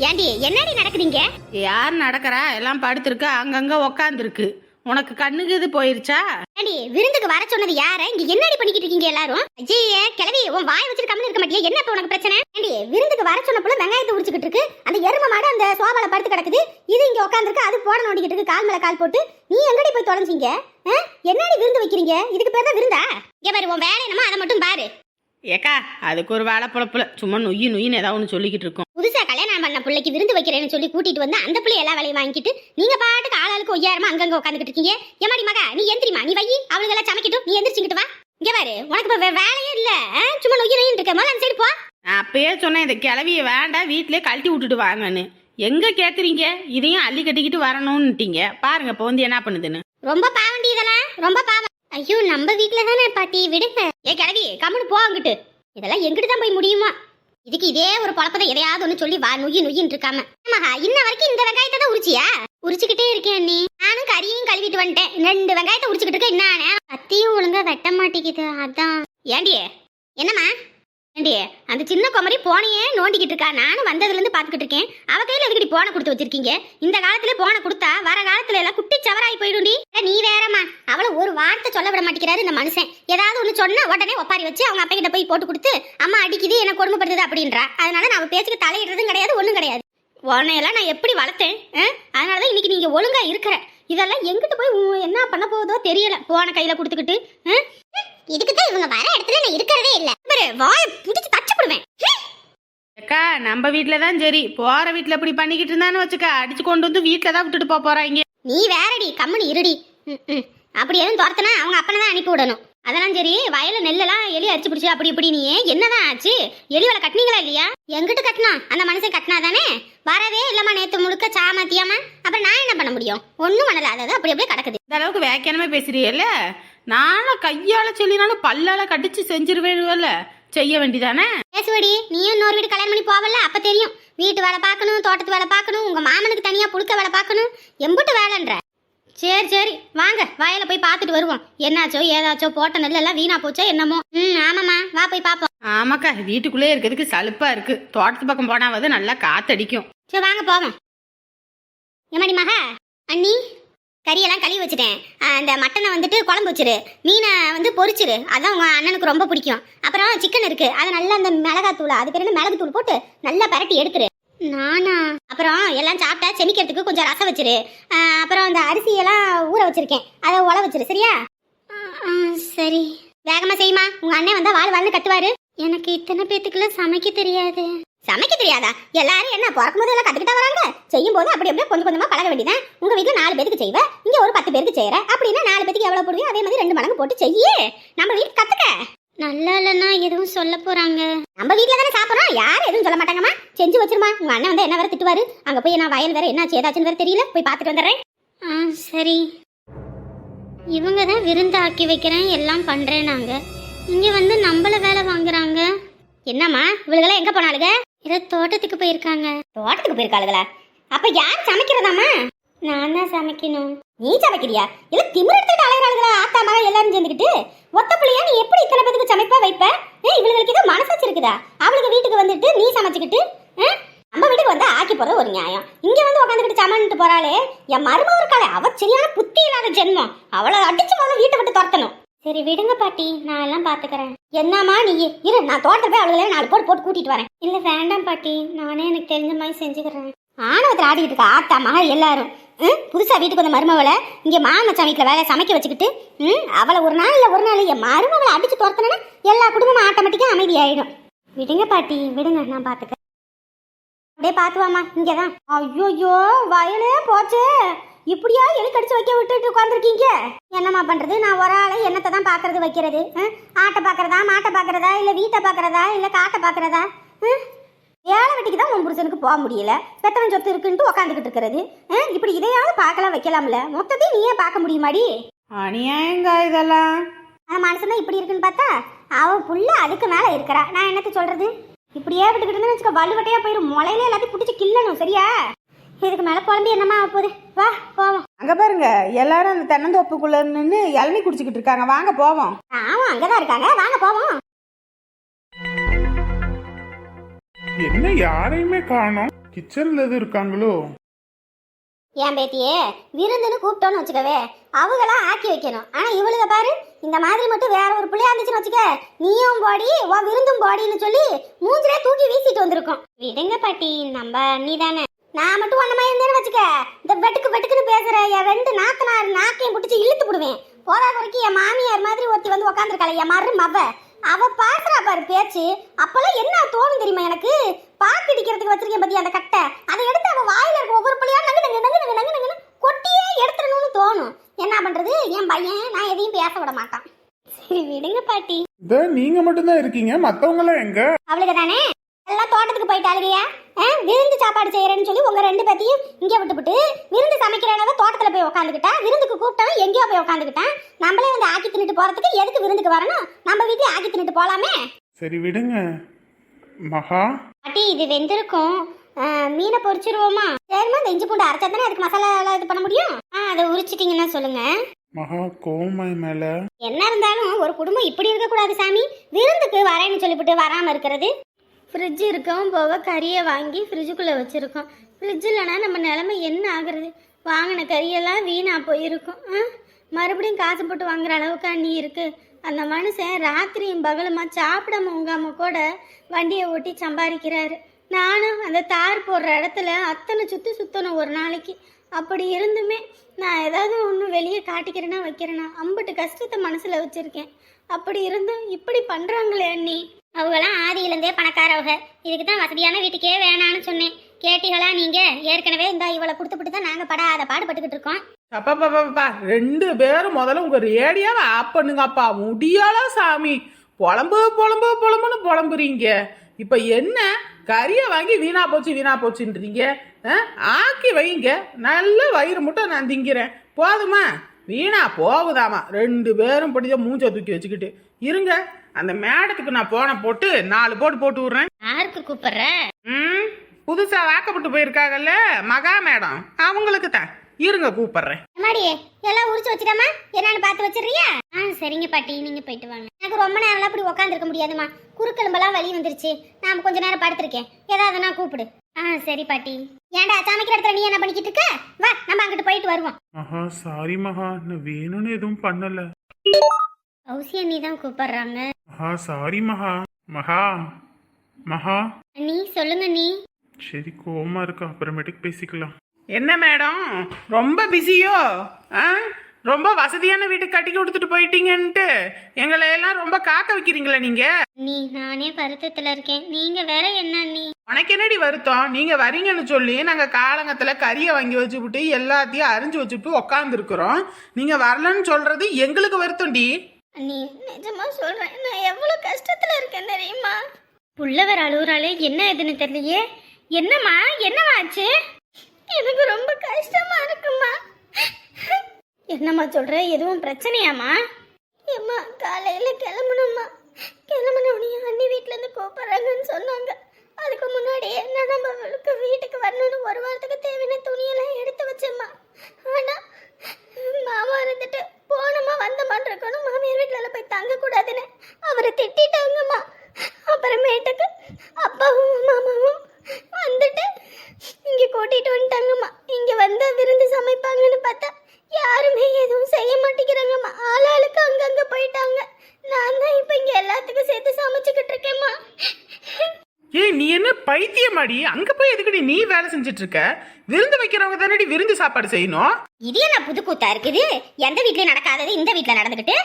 ஏண்டி என்னடி நடக்குதுங்க? யார் நடக்கிறா? எல்லாம் படுத்திருக்கு அங்கங்க உக்காந்துருக்கு. உனக்கு கண்ணுக்கு இது போயிருச்சா? ஏண்டி விருந்துக்கு வர சொன்னது யார? இங்க என்னடி பண்ணிக்கிட்டு இருக்கீங்க எல்லாரும்? ஐயே கிளவி உன் வாய் வச்சுட்டு கம்மி இருக்க மாட்டியா. என்ன இப்ப உனக்கு பிரச்சனை? ஏண்டி விருந்துக்கு வர சொன்ன வெங்காயத்தை உரிச்சுக்கிட்டு இருக்கு. அந்த எரும மாடு அந்த சோபால படுத்து கிடக்குது. இது இங்க உட்காந்துருக்கு அது போட நோண்டிக்கிட்டு இருக்கு. கால் மேல கால் போட்டு. நீ எங்கடி போய் தொலைஞ்சீங்க? என்னடி விருந்து வைக்கிறீங்க? இதுக்கு பேர் தான் விருந்தா? இங்க பாரு உன் வேலை என்னமோ அதை மட்டும் பாரு. ஏக்கா அதுக்கு ஒரு வேலை பொழப்புல. சும்மா நொய்யு நொய்யின்னு ஏதாவது ஒன்று சொல்லிக்கிட்டு இருக்கோம். புதுசா கல்யாணம் பண்ண பிள்ளைக்கு விருந்து வைக்கிறேன்னு சொல்லி கூட்டிட்டு வந்து அந்த பிள்ளை எல்லா வேலையும் வாங்கிட்டு நீங்க பாட்டுக்கு ஆளாளுக்கு ஒய்யாரமா அங்கங்க உட்காந்துக்கிட்டு இருக்கீங்க. எம்மாடி மகா நீ எந்திரிமா நீ வை அவளுங்க எல்லாம் சமைக்கட்டும் நீ எந்திரிச்சுக்கிட்டு வா. இங்க பாரு உனக்கு இப்ப வேலையே இல்ல? சும்மா நொய்யு நொய்யின்னு இருக்க முதல்ல அந்த சைடு போ. நான் அப்பயே சொன்னேன் இந்த கிளவிய வேண்டாம் வீட்டிலே கழட்டி விட்டுட்டு வாங்கன்னு. எங்க கேக்குறீங்க? இதையும் அள்ளி கட்டிக்கிட்டு வரணும்னுட்டீங்க. பாருங்க இப்போ வந்து என்ன பண்ணுதுன்னு. ரொம்ப பாவண்டி இதெல்லாம் ரொம்ப பாவம். ஐயோ நம்ம வீட்ல தானே பாட்டி விடுங்க. ஏ கிழவி கம்முனு போ அங்கிட்டு. இதெல்லாம் எங்கிட்டு தான் போய் முடியுமா? இதுக்கு இதே ஒரு பழப்பதை எதையாவது ஒன்று சொல்லி வா நுயி நுயின்னு இருக்காம. மகா இன்ன வரைக்கும் இந்த வெங்காயத்தை தான் உரிச்சியா? உரிச்சுக்கிட்டே இருக்கேன் நீ. நானும் கறியும் கழுவிட்டு வந்துட்டேன். ரெண்டு வெங்காயத்தை உரிச்சுக்கிட்டு இருக்க என்ன கத்தியும் ஒழுங்கா வெட்ட மாட்டேங்குது அதான். ஏண்டி என்னம்மா? ஏண்டியே அந்த சின்ன குமரி போனையே நோண்டிக்கிட்டு இருக்கா. நானும் வந்ததுலேருந்து பார்த்துக்கிட்டு இருக்கேன். அவ கையில் எதுக்கடி போனை கொடுத்து வச்சிருக்கீங்க? இந்த காலத்துல போனை கொடுத்தா வர காலத்துல எல்லாம் குட்டி சவராய் போயிடும்டி. நீ வேறம்மா. அவளை ஒரு வார்த்தை சொல்ல விட மாட்டேங்கிறாரு இந்த மனுஷன். ஏதாவது ஒன்று சொன்னா உடனே ஒப்பாரி வச்சு அவங்க அப்பா கிட்ட போய் போட்டு கொடுத்து அம்மா அடிக்குது என்ன கொடுமைப்படுத்துது அப்படின்றா. அதனால நான் அவள் பேச்சுக்கு தலையிடுறதும் கிடையாது ஒன்றும் கிடையாது. உன்னையெல்லாம் நான் எப்படி வளர்த்தேன்? அதனால தான் இன்னைக்கு நீங்கள் ஒழுங்காக இருக்கிற. இதெல்லாம் எங்கிட்டு போய் என்ன பண்ண போதோ தெரியல போன கையில் கொடுத்துக்கிட்டு. இதுக்கு தான் இவங்க வர இடத்துல நான் இருக்கிறதே இல்ல. பாரு வாயை புடிச்சு தச்சு போடுவேன். ஏக்கா நம்ம வீட்டில் தான் சரி. போற வீட்டில் இப்படி பண்ணிக்கிட்டு இருந்தான்னு வச்சுக்க அடிச்சு கொண்டு வந்து வீட்டில் தான் விட்டுட்டு போக போறாங்க. நீ வேறடி கம்முனு இருடி. அப்படி எதுவும் துரத்துனா அவங்க அப்பனை தான் அனுப்பி விடணும். அதெல்லாம் சரி வயல நெல்லெல்லாம் எலி அடிச்சு பிடிச்சி அப்படி இப்படி நீ என்னதான் ஆச்சு? எலி வலை கட்டினீங்களா இல்லையா? எங்கிட்ட கட்டினா அந்த மனுஷன் கட்டினா தானே வரவே இல்லம்மா நேத்து முழுக்க சாமத்தியாம அப்புறம் நான் என்ன பண்ண முடியும்? ஒண்ணும் பண்ணல. அதாவது அப்படி அப்படியே கிடக்குது. இந்த அளவுக்கு வேக்கியனமே பேசுறீல்ல நானும் கையால சொல்லினாலும் பல்லால கடிச்சு செஞ்சிருவேன்ல செய்ய வேண்டிதானே? பேசுவடி நீயும் இன்னொரு வீடு கல்யாணம் பண்ணி போவல அப்ப தெரியும். வீட்டு வேலை பார்க்கணும் தோட்டத்து வேலை பார்க்கணும் உங்க மாமனுக்கு தனியா புழுக்க வேலை பார்க்கணும். எம்புட்டு வேலைன்ற. சரி சரி. வாங்க வயல போய் பார்த்துட்டு வருவோம். என்னாச்சோ ஏதாச்சோ போட்ட நெல்லெல்லாம் வீணா போச்சோ என்னமோ. ம் ஆமாம்மா. வா போய் பார்ப்போம். ஆமாக்கா வீட்டுக்குள்ளே இருக்கிறதுக்கு சலுப்பா இருக்கு. தோட்டத்து பக்கம் போனாவது நல்லா காத்தடிக்கும். சரி வாங்க போவோம். ஏமாடி மகா? அண்ணி? கறியெல்லாம் கழுவி வச்சுட்டேன். அந்த மட்டனை வந்துட்டு குழம்பு வச்சிரு. மீனை வந்து பொரிச்சிரு. அதான் உங்க அண்ணனுக்கு ரொம்ப பிடிக்கும். அப்புறம் சிக்கன் இருக்கு. அதை நல்லா அந்த மிளகாத்தூள் அது பேர் என்ன? மிளகுத்தூள் போட்டு நல்லா பரட்டி எடுத்துரு. நானா? அப்புறம் எல்லாம் சாப்பிட்டா செமிக்கிறதுக்கு கொஞ்சம் ரசம் வச்சிரு. அப்புறம் அந்த அரிசியெல்லாம் ஊற வச்சிருக்கேன். அதை உல வச்சிரு. சரியா? சரி. வேகமா செய்யுமா உங்க அண்ணன் வந்தா வாழ் வாழ்னு கத்துவாரு எனக்கு இத்தனை பேத்துக்குலாம் சமைக்க தெரியாது. சமைக்க தெரியாதா? எல்லாரும் என்ன பிறக்கும் போது எல்லாம் கத்துக்கிட்டா வராங்க? செய்யும் போது அப்படி அப்படியே கொஞ்சம் கொஞ்சமா பழக வேண்டியதான் உங்க வீட்டுல நாலு பேருக்கு செய்வ இங்க ஒரு பத்து பேருக்கு செய்யற அப்படின்னா நாலு பேருக்கு எவ்வளவு போடுவியோ அதே மாதிரி ரெண்டு மடங்கு போட்டு செய்யு. நம்ம வீட்டு கத்துக்க. நல்லா இல்லைன்னா எதுவும் சொல்ல போறாங்க. நம்ம வீட்ல தானே சாப்பிடுறோம். யாரும் எதுவும் சொல்ல மாட்டாங்கம்மா. செஞ்சு வச்சிருமா. உங்க அண்ணன் வந்து என்ன வேற திட்டுவாரு? அங்க போய் நான் வயல் வேற என்ன ஏதாச்சும் வேற தெரியல. போய் பார்த்துட்டு வந்துடுறேன். ஆ சரி. இவங்க தான் விருந்து ஆக்கி வைக்கிறேன் எல்லாம் பண்றேன் நாங்க இங்க வந்து நம்மள வேலை வாங்குறாங்க. என்னம்மா? இவளுகெல்லாம் எங்க போனாளுங்க ஏதோ தோட்டத்துக்கு போயிருக்காங்க. தோட்டத்துக்கு போயிருக்காளுங்களா அப்ப யார் சமைக்கிறதாமா நான் தான் சமைக்கணும். நீ சமைக்கிறியா? இல்ல திமிர் எடுத்துட்டு அலையறாளுங்களா ஆத்தா மகன் எல்லாரும் சேர்ந்துக்கிட்டு? ஒத்த பிள்ளையா நீ எப்படி இத்தனை பேத்துக்கு சமைப்பா வைப்ப? ஏ இவளுங்களுக்கு ஏதோ மனசாச்சு இருக்குதா அவளுக்கு வீட்டுக்கு வந்துட்டு நீ சமைச்சுக்கிட்டு நம்ம வீட்டுக்கு வந்து ஆக்கி போறது ஒரு நியாயம். இங்க வந்து உட்காந்துக்கிட்டு சமன்ட்டு போறாளே என் மருமக இருக்காளே அவ சரியான புத்தி இல்லாத ஜென்மம். அவளை அடிச்சு முதல்ல வீட்டை விட்டு துரத்தணும். சரி விடுங்க பாட்டி. நான் எல்லாம் பாத்துக்கறேன். என்னம்மா நீ? இரு நான் தோட்டத்தை போய் அவளுகளே நாலு போட்டு போட்டு கூட்டிட்டு வரேன். இல்ல வேண்டாம் பாட்டி. நானே எனக்கு தெரிஞ்ச மாதிரி செஞ்சுக்கிறேன். ஆணவத்தில் ஆடிக்கிட்டு இருக்கா? ஆத்தா மக எல்லாரும். ம், புதுசா வீட்டுக்கு வந்த மருமவளை இங்க மாமச்சான் வீட்டுல வேலை சமைக்க வச்சுக்கிட்டு ம், அவளை ஒரு நாள் இல்ல ஒரு நாள் என் மருமவளை அடிச்சு துரத்தனா எல்லா குடும்பமும் ஆட்டோமேட்டிக்கா அமைதியாயிடும். விடுங்க பாட்டி. விடுங்க நான் பாத்துக்கிறேன். அப்படியே பார்த்துவாமா இங்கே தான் ஐயோயோ வயலே போச்சே. இப்படியா எலி கடிச்சு வைக்க விட்டுட்டு உட்காந்துருக்கீங்க என்னம்மா பண்றது? நான் ஒரு ஆளை என்னத்தை தான் பார்க்கறது வைக்கிறது? ஆட்டை பார்க்கறதா மாட்டை பார்க்கறதா இல்லை வீட்டை பார்க்கறதா இல்லை காட்டை பார்க்கறதா? ஆ? வேலை வெட்டிக்கு தான் உன் புருஷனுக்கு போக முடியல. பெத்தவன் சொத்து இருக்குன்ட்டு உட்காந்துக்கிட்டு இருக்கிறது? இப்படி இதையாவது பார்க்கலாம் வைக்கலாம்ல. மொத்தத்தையும் நீயே பார்க்க முடியுமாடி? அநியாயங்க இதெல்லாம். மனுஷன் இப்படி இருக்குன்னு பார்த்தா அவன் புள்ள அதுக்கு மேல இருக்கிறா. நான் என்னத்த சொல்றது? இப்படியே விட்டுக்கிட்டு வச்சுக்கோ வலுவட்டையா போயிடும் முளையில எல்லாத்தையும் பிடிச்சி கிள்ளணும் சரியா? இதுக்கு மேல குழம்பு என்னமா ஆகப் போகுது? வா போவோம். அங்க பாருங்க எல்லாரும் அந்த தென்னந்தோப்புக்குள்ள நின்று இளநீ குடிச்சுக்கிட்டு இருக்காங்க. வாங்க போவோம். ஆமா அங்கதான் இருக்காங்க. வாங்க போவோம். என்ன யாரையுமே காணோம்? கிச்சன்ல எதுவும் இருக்காங்களோ? ஏன் பேத்தியே விருந்துன்னு கூப்பிட்டோன்னு வச்சுக்கவே அவங்களாம் ஆக்கி வைக்கணும். ஆனா இவளுக பாரு இந்த மாதிரி மட்டும் வேற ஒரு பிள்ளையா இருந்துச்சுன்னு வச்சுக்க நீயும் போடி உன் விருந்தும் போடின்னு சொல்லி மூஞ்சிலே தூக்கி வீசிட்டு வந்திருக்கோம். விடுங்க பாட்டி நம்ம நீ தானே நான் மட்டும் ஒன்ன மாதிரி இருந்தேன்னு வச்சுக்க. இந்த வெட்டுக்கு வெட்டுக்குன்னு பேசுற என் ரெண்டு நாத்தனார் நாக்கையும் பிடிச்சி இழுத்து விடுவேன் போதா வரைக்கும் என் மாமியார் மாதிரி ஒருத்தி வந்து உக்காந்துருக்காளே என் மறு மவ. அவ பாக்குறா பாரு பேச்சு. அப்பெல்லாம் என்ன தோணும் தெரியுமா எனக்கு? பாக்கு அடிக்கிறதுக்கு வச்சிருக்கேன் பத்தி அந்த கட்டை. அதை எடுத்து அவ வாயில இருக்க ஒவ்வொரு பிள்ளையா நங்கு நங்கு நங்கு நங்கு நங்கு நங்குன்னு கொட்டியே எடுத்துடணும்னு தோணும். என்ன பண்றது? என் பையன் நான் எதையும் பேச விட மாட்டான். சரி விடுங்க பாட்டி. இத நீங்க மட்டும்தான் இருக்கீங்க மத்தவங்க எல்லாம் எங்க? அவளுக்கு தானே? எல்லாம் தோட்டத்துக்கு போயிட்டாளுகையா ஆ, விருந்து சாப்பாடு செய்யறேன்னு சொல்லி உங்க ரெண்டு பேத்தையும் இங்கே விட்டுவிட்டு விருந்து சமைக்கிறேனவ தோட்டத்துல போய் உட்காந்துக்கிட்டா விருந்துக்கு கூப்பிட்டவன் எங்கேயோ போய் உட்காந்துக்கிட்டான் நம்மளே வந்து ஆக்கி தின்னுட்டு போறதுக்கு எதுக்கு விருந்துக்கு வரணும்? நம்ம வீட்டுல ஆக்கி தின்னுட்டு போலாமே. சரி விடுங்க. மகா. பாட்டி இது வெந்திருக்கும். மீனை பொரிச்சிருவோமா? சரிம்மா இந்த இஞ்சி பூண்டு அரைச்சா தானே அதுக்கு மசாலா எல்லாம் இது பண்ண முடியும்? ஆ அதை உரிச்சிட்டிங்கன்னா சொல்லுங்க. மகா கோமாய் மேல. என்ன இருந்தாலும் ஒரு குடும்பம் இப்படி இருக்கக்கூடாது சாமி. விருந்துக்கு வரேன்னு சொல்லிவிட்டு வராமல் இருக்கிறது ஃப்ரிட்ஜ் இருக்கவும் போக கறியை வாங்கி ஃப்ரிட்ஜுக்குள்ளே வச்சுருக்கோம். ஃப்ரிட்ஜ் இல்லைனா நம்ம நிலமை என்ன ஆகுறது? வாங்கின கறியெல்லாம் வீணாக போயிருக்கும். ஆ? மறுபடியும் காசு போட்டு வாங்குற அளவுக்கு அண்ணி இருக்கு? அந்த மனுஷன் ராத்திரியும் பகலுமா சாப்பிடாம உங்காம கூட வண்டியை ஓட்டி சம்பாதிக்கிறாரு. நானும் அந்த தார் போடுற இடத்துல அத்தனை சுற்றி சுற்றணும் ஒரு நாளைக்கு. அப்படி இருந்துமே நான் ஏதாவது ஒன்று வெளியே காட்டிக்கிறேன்னா வைக்கிறேன்னா அம்பட்டு கஷ்டத்தை மனசில் வச்சுருக்கேன். அப்படி இருந்தும் இப்படி பண்ணுறாங்களே அண்ணி. அவங்களாம் ஆதியிலேருந்தே பணக்காரவங்க. இதுக்கு தான் வசதியான வீட்டுக்கே வேணான்னு சொன்னேன். கேட்டிகளா நீங்கள் ஏற்கனவே இந்த இவளை கொடுத்துட்டு தான் நாங்கள் படாத பாடுபட்டுக்கிட்டு இருக்கோம். அப்பா ரெண்டு பேரும் முதல்ல உங்க ரேடியோவை ஆஃப் பண்ணுங்கப்பா. முடியால சாமி? புலம்பு புலம்பு புலம்புன்னு புலம்புறீங்க. இப்ப என்ன? கறியை வாங்கி வீணா போச்சு வீணா போச்சுன்றீங்க. ஆ? ஆக்கி வைங்க. நல்ல வயிறு முட்டை நான் திங்கிறேன். போதுமா? வீணா போகுதாமா. ரெண்டு பேரும் படிச்ச மூஞ்ச தூக்கி வச்சுக்கிட்டு. இருங்க. அந்த மேடத்துக்கு நான் போன போட்டு நாலு போட்டு போட்டு விடுறேன். யாருக்கு கூப்பிடுற? ம் புதுசா வாக்கப்பட்டு போயிருக்காங்கல்ல மகா மேடம். அவங்களுக்கு தான். இருங்க கூப்பிடுறேன். அம்மாடி எல்லாம் உரிச்சு வச்சிடாமா என்னன்னு பார்த்து வச்சிடுறியா? ஆ சரிங்க பாட்டி நீங்கள் போயிட்டு வாங்க. எனக்கு ரொம்ப நேரம்லாம் அப்படி உட்காந்துருக்க முடியாதுமா குறுக்கெலும்பெல்லாம் வலி வந்துருச்சு. நான் கொஞ்ச நேரம் படுத்திருக்கேன். ஏதாவது நான் கூப்பிடு. ஆ சரி பாட்டி. ஏன்டா சமைக்கிற இடத்துல நீ என்ன பண்ணிக்கிட்டு இருக்க? வா நம்ம அங்கிட்டு போயிட்டு வருவோம். மகா சாரி மகா. நான் வேணும்னு எதுவும் பண்ணல. கௌசியா நீ தான் கூப்பிடுறாங்க. மகா சாரி மகா. மகா மகா. நீ சொல்லுங்க நீ. சரி கோவமா இருக்கு? அப்புறமேட்டுக்கு பேசிக்கலாம். என்ன மேடம்? ரொம்ப பிஸியோ? ஆ? ரொம்ப வசதியான வீட்டு கட்டி கொடுத்துட்டு போயிட்டீங்கன்ட்டு எங்களை எல்லாம் ரொம்ப காக்க வைக்கிறீங்களா நீங்க? நீ நானே வருத்தத்துல இருக்கேன். நீங்க வேற என்ன நீ? உனக்கு என்னடி வருத்தம்? நீங்க வரீங்கன்னு சொல்லி நாங்க காலங்கத்துல கறியை வாங்கி வச்சுவிட்டு எல்லாத்தையும் அரிஞ்சு வச்சுட்டு உக்காந்துருக்குறோம். நீங்க வரலன்னு சொல்றது எங்களுக்கு வருத்தம்டி. நீ நிஜமா சொல்கிறேன் நான் எவ்வளவு கஷ்டத்துல இருக்கேன் தெரியுமா? புள்ளவர் அழுகுறாளே என்ன இதுன்னு தெரியலையே. என்னம்மா என்னம்மா ஆச்சு? எனக்கு ரொம்ப கஷ்டமா இருக்குமா என்னம்மா சொல்ற எதுவும் பிரச்சனையாம்மா? ஏம்மா காலையில கிளம்பணும்மா. கிளம்பணும்னு அண்ணி வீட்டிலேருந்து இருந்து கூப்பிடுறாங்கன்னு சொன்னாங்க. அதுக்கு முன்னாடியே நான் நம்மளுக்கு வீட்டுக்கு வரணும்னு ஒரு வாரத்துக்கு தேவையான துணியெல்லாம் எடுத்து வச்சேம்மா. ஆனா மாமா இருந்துட்டு போனோமா வந்தமான் இருக்கணும். மாமியார் வீட்டில் போய் தங்கக்கூடாதுன்னு. அவரை திட்டிட்டாங்கம்மா. அப்புறமேட்டுக்கு அப்பாவும் மாமாவும் வந்துட்டு இங்கே கூட்டிகிட்டு வந்துட்டாங்கம்மா. இங்கே வந்து விருந்து சமைப்பாங்கன்னு பார்த்தா யாருமே எதுவும் செய்ய மாட்டேங்கிறாங்கம்மா. ஆளாளுக்கு அங்கங்கே போயிட்டாங்க. நான் தான் இப்போ இங்கே எல்லாத்துக்கும் சேர்த்து சமைச்சுக்கிட்டு இருக்கேம்மா. ஏய் நீ என்ன பைத்தியமாடி? அங்க போய் எதுக்குடி நீ வேலை செஞ்சுட்டு இருக்க விருந்து வைக்கிறவங்க தானடி விருந்து சாப்பாடு செய்யணும்? இது என்ன புது கூத்தா இருக்குது? எந்த வீட்லயும் நடக்காதது இந்த வீட்ல நடந்துகிட்டு?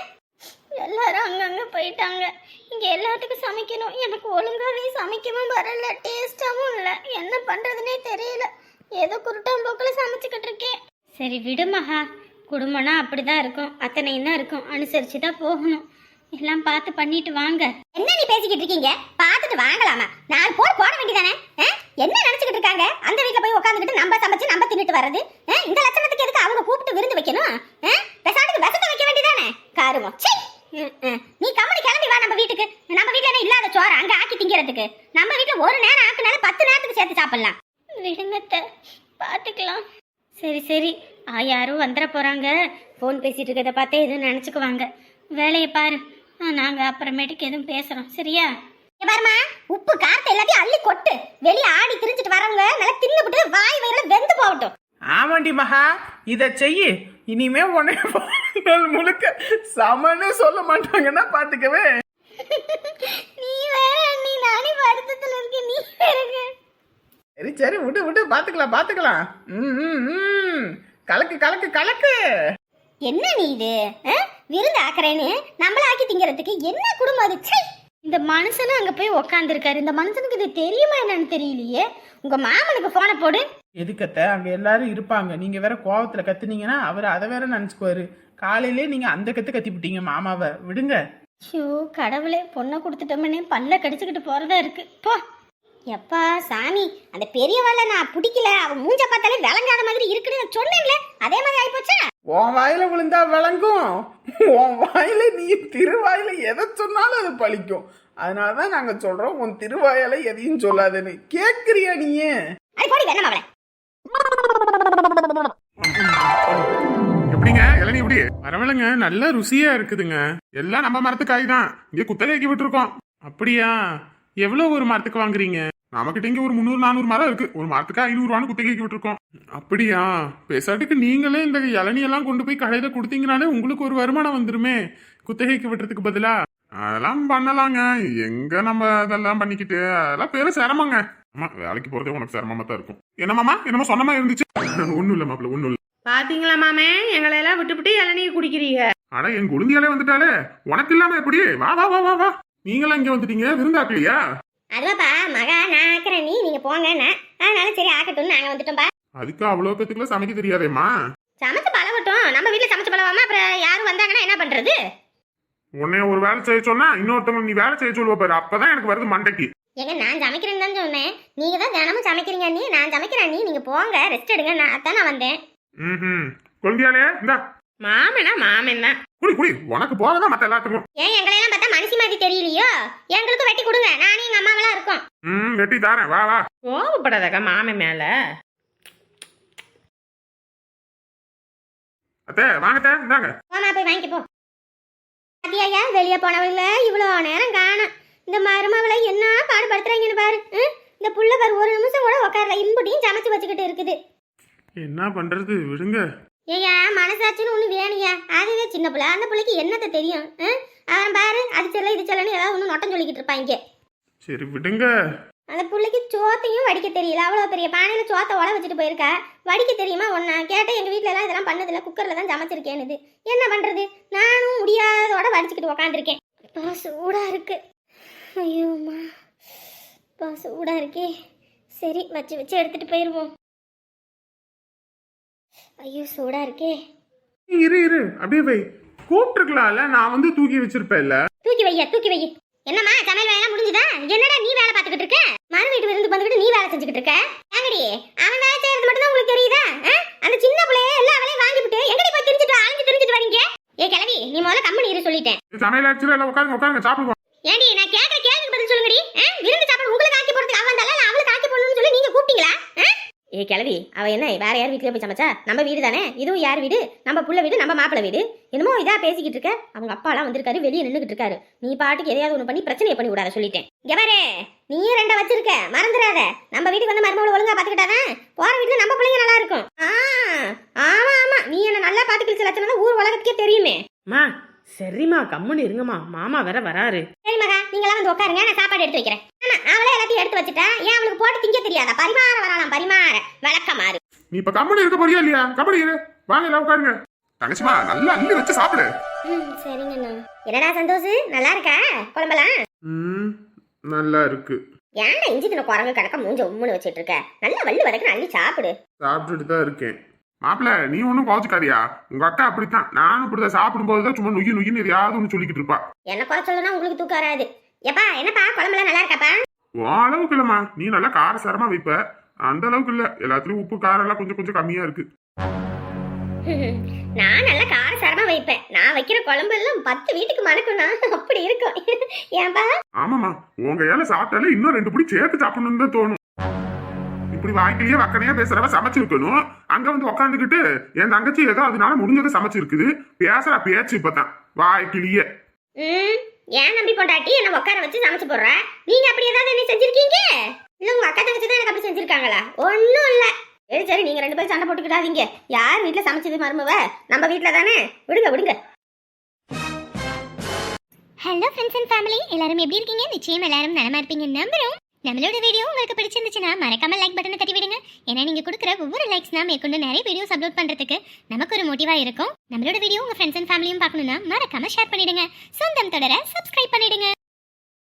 எல்லாரும் அங்கங்க போயிட்டாங்க. இங்க எல்லாத்துக்கும் சமைக்கணும். எனக்கு ஒழுங்காவே சமைக்கவும் வரல டேஸ்டாவும் இல்ல. என்ன பண்றதுனே தெரியல. ஏதோ குருட்டாம்போக்கில் சமைச்சுக்கிட்டு இருக்கேன். சரி விடு மகா. குடும்பம்னா அப்படிதான் இருக்கும். அத்தனையும் தான் இருக்கும். அனுசரிச்சு தான் போகணும். எல்லாம் பார்த்து பண்ணிட்டு வாங்க. என்ன நீ பேசிக்கிட்டு இருக்கீங்க? பார்த்துட்டு வாங்கலாமா? நாலு போர் போட வேண்டியதானே? என்ன நினைச்சுக்கிட்டு இருக்காங்க? அந்த வீட்ல போய் உட்காந்துக்கிட்டு நம்ம சமைச்சு நம்ம தின்னுட்டு வர்றது? இந்த லட்சணத்துக்கு எதுக்கு அவங்க கூப்பிட்டு விருந்து வைக்கணும்? பெசாட்டுக்கு விஷத்தை வைக்க வேண்டியதானே? காருமோ. நீ கம்மனி கிளம்பி வா நம்ம வீட்டுக்கு. நம்ம வீட்ல என்ன இல்லாத சோறு? அங்க ஆக்கி திங்கிறதுக்கு. நம்ம வீட்ல ஒரு நேரம் ஆக்குனால பத்து நேரத்துக்கு சேர்த்து சாப்பிடலாம். விடுங்கத்த. பாத்துக்கலாம் சரி சரி. ஆ யாரும் வந்துட போறாங்க. ஃபோன் பேசிட்டு இருக்கிறத பார்த்தே எதுவும் நினச்சிக்குவாங்க. வேலையை பாரு. ஆ, நாங்க அப்புறமேட்டுக்கு எதுவும் பேசுறோம். சரியா? பாருமா உப்பு காரத்தை எல்லாத்தையும் அள்ளி கொட்டு. வெளியே ஆடி திரிஞ்சிட்டு வரவங்க நல்லா ஆமாண்டி மகா இத செய்யு. இனிமே உன்னை முழுக்க சமன்னு சொல்ல மாட்டாங்கன்னா பாத்துக்கவே. நீ வேற நீ நானே வருத்தத்துல இருக்க நீ வேறங்க. சரி சரி விடு விடு. பாத்துக்கலாம் பாத்துக்கலாம். ம். கலக்கு கலக்கு கலக்கு. என்ன நீ இது? விருந்து ஆக்குறேன்னு நம்மள ஆக்கி திங்கிறதுக்கு என்ன குடும்பம் அது! இந்த மனுஷனும் அங்க போய் உக்காந்துருக்காரு. இந்த மனுஷனுக்கு இது தெரியுமா என்னன்னு தெரியலையே. உங்க மாமனுக்கு போனை போடு. எதுக்கத்த? அங்க எல்லாரும் இருப்பாங்க. நீங்க வேற கோவத்துல கத்துனீங்கன்னா அவர் அதை வேற நினைச்சுக்குவாரு. காலையிலே நீங்க அந்த கத்து கத்திவிட்டீங்க மாமாவை. விடுங்க. ஐயோ கடவுளே பொண்ணை கொடுத்துட்டோம்னே பல்ல கடிச்சுக்கிட்டு போறதா இருக்கு. போ. எப்பா சாமி அந்த பெரியவாள நான் பிடிக்கல. அவ மூஞ்ச பார்த்தாலே விளங்காத மாதிரி இருக்குன்னு நான் சொன்னேன்ல. அதே மாதிரி ஆயிப்போச்சா? உன் வாயில விழுந்தா விளங்கும். உன் வாயில நீ திருவாயில எதை சொன்னாலும் அது பழிக்கும். அதனாலதான் நாங்க சொல்றோம் உன் திருவாயால எதையும் சொல்லாதுன்னு. கேக்குறியா நீயே? அது போடி வேணாம் அவளை. எப்படிங்க இளநீ எப்படி பரவாயில்லைங்க நல்ல ருசியா இருக்குதுங்க. எல்லாம் நம்ம மரத்து காய் தான். இங்க குத்தகைக்கு விட்டுருக்கோம். அப்படியா? எவ்வளவு ஒரு மரத்துக்கு வாங்குறீங்க? நமக்கிட்ட இங்க ஒரு முந்நூறு நானூறு மரம் இருக்கு. ஒரு மரத்துக்கு ஐநூறுவான்னு குத்தகைக்கு விட்டுருக்கோம். அப்படியா? பேசாட்டுக்கு நீங்களே இந்த இளநீ எல்லாம் கொண்டு போய் கடையில கொடுத்தீங்கனாலே உங்களுக்கு ஒரு வருமானம் வந்துருமே. குத்தகைக்கு விட்டுறதுக்கு பதிலா? அதெல்லாம் பண்ணலாங்க. எங்க நம்ம அதெல்லாம் பண்ணிக்கிட்டு? அதெல்லாம் பேரு சிரமங்க. ஆமா வேலைக்கு போறதே உனக்கு சிரமமா தான் இருக்கும். என்னமாமா என்னமோ சொன்னமா இருந்துச்சு. ஒண்ணும் இல்ல மாப்பிள்ள ஒண்ணும் இல்ல. பாத்தீங்களா மாமே? எங்களை எல்லாம் விட்டுவிட்டு இளநீர் குடிக்கிறீங்க. அட என் குழந்தையாலே வந்துட்டாலே உனக்கு இல்லாம எப்படி? வா வா வா வா வா. நீங்களாம் இங்க வந்துட்டீங்க விருந்தாக்கலையா அதுவாப்பா மகா நான் ஆக்குறேன். நீ நீங்க போங்கண்ணா. அதனால சரி ஆக்கட்டும்னு நாங்க வந்துட்டோம்பா. அதுக்கு அவ்வளோ பேத்துக்குள்ள சமைக்க தெரியாதேம்மா. சமைச்சு பழகட்டும். நம்ம வீட்டுல சமைச்சு பழவாம அப்புறம் யாரும் வந்தாங்கன்னா என்ன பண்றது? உன்னைய ஒரு வேலை செய்ய சொன்னா இன்னொருத்தவங்க நீ வேலை செய்ய சொல்லுவ பாரு. அப்பதான் எனக்கு வருது மண்டைக்கு. ஏங்க நான் சமைக்கிறேன்னு தான் சொன்னேன். நீங்க தான் தினமும் சமைக்கிறீங்க நீ நான் சமைக்கிறேன் நீ நீங்க போங்க. ரெஸ்ட் எடுங்க. நான் அதான் நான் வந்தேன். ம் குழந்தையாலே இந்தா. மாமனா மாமன் தான். குடி குடி. உனக்கு போறதா மத்த எல்லாத்துக்கும். ஏன் எங்களையெல்லாம் பார்த்தா மனுஷி மாதிரி தெரியலையோ? எங்களுக்கும் வெட்டி கொடுங்க. நானும் எங்க அம்மாவெல்லாம் இருக்கோம். ம் வெட்டி தாரேன். வா வா. கோவப்படாதக்கா மாமன் மேல. அத்தை வாங்கத்த இந்தாங்க. போமா போய் வாங்கிக்க போ. பாத்தியா வெளியே போனவங்கள இவ்வளோ நேரம் காணும். இந்த மருமவளை என்ன பாடுபடுத்துறாங்கன்னு பாரு. ம்? இந்த புள்ள பாரு ஒரு நிமிஷம் கூட உட்காரல இம்புட்டியும் சமைச்சு வச்சுக்கிட்டு இருக்குது. என்ன பண்றது? விடுங்க. ஏய்யா மனசாட்சின்னு ஒன்று வேணுயா அதுவே சின்ன பிள்ளை அந்த பிள்ளைக்கு என்னத்த தெரியும்? அவன் பாரு அது செல்ல இது செல்லன்னு ஏதாவது ஒன்று நொட்டம் சொல்லிக்கிட்டு இருப்பாங்க சரி விடுங்க. அந்த பிள்ளைக்கு சோத்தையும் வடிக்க தெரியல. அவ்வளோ பெரிய பானையில் சோத்தை உட வச்சுட்டு போயிருக்கா. வடிக்க தெரியுமா ஒன்றா கேட்டால் எங்கள் வீட்டில எல்லாம் இதெல்லாம் பண்ணதில்ல. குக்கரில் தான் சமைச்சிருக்கேனுது என்ன பண்ணுறது நானும் முடியாதோட வடிச்சுக்கிட்டு உக்காந்துருக்கேன். இப்போ சூடாக இருக்கு. ஐயோம்மா. இப்போ சூடாக இருக்கே. சரி வச்சு வச்சு எடுத்துகிட்டு போயிடுவோம் ஐயோ சூடாக இருக்கே. இரு இரு. அப்படியே வை. கூப்பிட்டுருக்கலாம்ல. நான் வந்து தூக்கி வச்சிருப்பேன்ல. தூக்கி வையா தூக்கி வை. என்னம்மா சமையல் வேலை முடிஞ்சுதா? என்னடா நீ வேலை பார்த்துக்கிட்டு இருக்க? மறு வீட்டு விருந்து வந்துக்கிட்டு நீ வேலை செஞ்சுக்கிட்டு இருக்க? ஏங்கடி அவன் வேலை செய்யறது மட்டும் தான் உங்களுக்கு தெரியுதா? அந்த சின்ன பிள்ளைய எல்லா வேலையும் வாங்கிவிட்டு எங்கடி போய் திரிஞ்சிட்டு அலைஞ்சு திரிஞ்சிட்டு வரீங்க ஏ கிளவி நீ முதல்ல கம்பெனி இரு சொல்லிட்டேன். சமையல் ஆச்சுல எல்லாம் உட்காருங்க உட்காருங்க சாப்பிடுவோம் ஏண்டி நான் கேட்கற கேள்விக்கு பதில் சொல்லுங்கடி? விருந்து சாப்பாடு உங்களுக்கு ஆக்கி போறதுக்கு அவன் தலை அவளுக்கு ஆக்கி போடணும்னு சொல்லி நீங்க கூப்பிட்டீங்களா? ஏ கிளவி அவ என்ன வேற யார் வீட்லயே போய் சமைச்சா? நம்ம வீடு தானே? இதுவும் யார் வீடு? நம்ம புள்ள வீடு நம்ம மாப்பிள்ளை வீடு? என்னமோ இதா பேசிக்கிட்டு இருக்க? அவங்க அப்பாலாம் வந்திருக்காரு வெளியே நின்னுகிட்டு இருக்காரு. நீ பாட்டுக்கு எதையாவது ஒண்ணு பண்ணி பிரச்சனையை பண்ணி விடாத சொல்லிட்டேன். எவரே பாரு நீயும் வச்சிருக்க மறந்துடாத. நம்ம வீட்டுக்கு வந்து மருமகளை ஒழுங்கா பாத்துக்கிட்டாதான் போற வீட்டுல நம்ம பிள்ளைங்க நல்லா இருக்கும். ஆ, ஆமா ஆமா. நீ என்ன நல்லா பாத்துக்கிட்டு லட்சணம் ஊர் உலகத்துக்கே தெரியுமே. மா சரிம்மா கம்முன்னு இருங்கம்மா. மாமா வேற வராரு. சரி மகா நீங்களாம் வந்து உட்காருங்க நான் சாப்பாடு எடுத்து வைக்கிறேன். ஆமா அவளே எல்லாத்தையும் எடுத்து வச்சுட்டா ஏன் அவளுக்கு போட்டு திங்க தெரியாதா? பரிமாற வரலாம் பரிமாற. விளக்கமாறு நீ இப்ப கம்பெனி இருக்க போறியா இல்லையா? கம்பெனி இரு. வாங்க எல்லாம் உட்காருங்க. தங்கச்சிமா நல்லா அள்ளி வச்சு சாப்பிடு. ம் சரிங்கண்ணா என்னடா சந்தோஷ் நல்லா இருக்கா? குழம்பலாம் ம் நல்லா இருக்கு. ஏன்டா இஞ்சி தின குரங்கு கணக்க மூஞ்ச உம்முன்னு வச்சிட்டு இருக்க? நல்லா வள்ளி வதக்கு அள்ளி சாப்பிடு. சாப்பிட்டுட்டு தான் இருக்கேன். மாப்பிள்ள நீ ஒன்றும் கோச்சுக்காரியா உங்க அக்கா அப்படித்தான். நானும் இப்படிதான் சாப்பிடும்போது தான் சும்மா நொய்யு நொய்யின்னு எதையாவது ஒன்று சொல்லிக்கிட்டு இருப்பா. என்ன குறை சொல்லணும் உங்களுக்கு தூக்கம் வராது. எப்பா என்னப்பா குழம்புலாம் நல்லா இருக்காப்பா? உன் அளவுக்கு இல்லம்மா. நீ நல்லா காரசாரமா வைப்ப. அந்த அளவுக்கு இல்ல. எல்லாத்துலயும் உப்பு காரம் எல்லாம் கொஞ்சம் கொஞ்சம் கம்மியா இருக்கு. நான் நல்லா காரசாரமா வைப்பேன். நான் வைக்கிற குழம்பு எல்லாம் பத்து வீட்டுக்கு மணக்கும்னா அப்படி இருக்கும். ஏன்பா? ஆமாமா உங்க ஏல சாப்பிட்டாலே இன்னும் ரெண்டு பிடி சேர்த்து சாப்பிடணும்னு தான் தோணும். இப்படி வாய்க்கிலேயே வக்கனையா பேசுறவ சமைச்சிருக்கணும். அங்க வந்து உக்காந்துக்கிட்டு என் தங்கச்சி ஏதோ அதனால முடிஞ்சதை சமைச்சிருக்குது. பேசுற பேச்சு இப்பதான். வாய்க்கிலேயே ஏன் நம்பி பொண்டாட்டி? என்ன உட்கார வச்சு சமைச்சு போடுற? நீங்க அப்படி ஏதாவது என்ன செஞ்சிருக்கீங்க? இல்ல உங்க அக்கா தங்கச்சி தான் எனக்கு அப்படி செஞ்சிருக்காங்களா? ஒண்ணும் இல்ல. சரி சரி நீங்க ரெண்டு பேரும் சண்டை போட்டுக்கிடாதீங்க. யார் வீட்ல சமைச்சது மருமவ? நம்ம வீட்ல தானே? விடுங்க விடுங்க. ஹலோ ஃப்ரெண்ட்ஸ் அண்ட் ஃபேமிலி எல்லாரும் எப்படி இருக்கீங்க? நிச்சயம் எல்லாரும் நலமா இருப்பீங்க நம்புறோம். நம்மளோட வீடியோ உங்களுக்கு பிடிச்சிருந்துச்சுன்னா மறக்காம லைக் பட்டனை தட்டி விடுங்க. ஏன்னா நீங்க கொடுக்குற ஒவ்வொரு லைக்ஸ் தான் மேற்கொண்டு நிறைய வீடியோஸ் அப்லோட் பண்றதுக்கு நமக்கு ஒரு மோட்டிவா இருக்கும். நம்மளோட வீடியோ உங்க ஃப்ரெண்ட்ஸ் அண்ட் ஃபேமிலியும் பார்க்கணும்னா மறக்காம ஷேர் பண்ணிடுங்க. சொந்தம் தொடர சப்ஸ்கிரைப் பண்ணிடுங்க.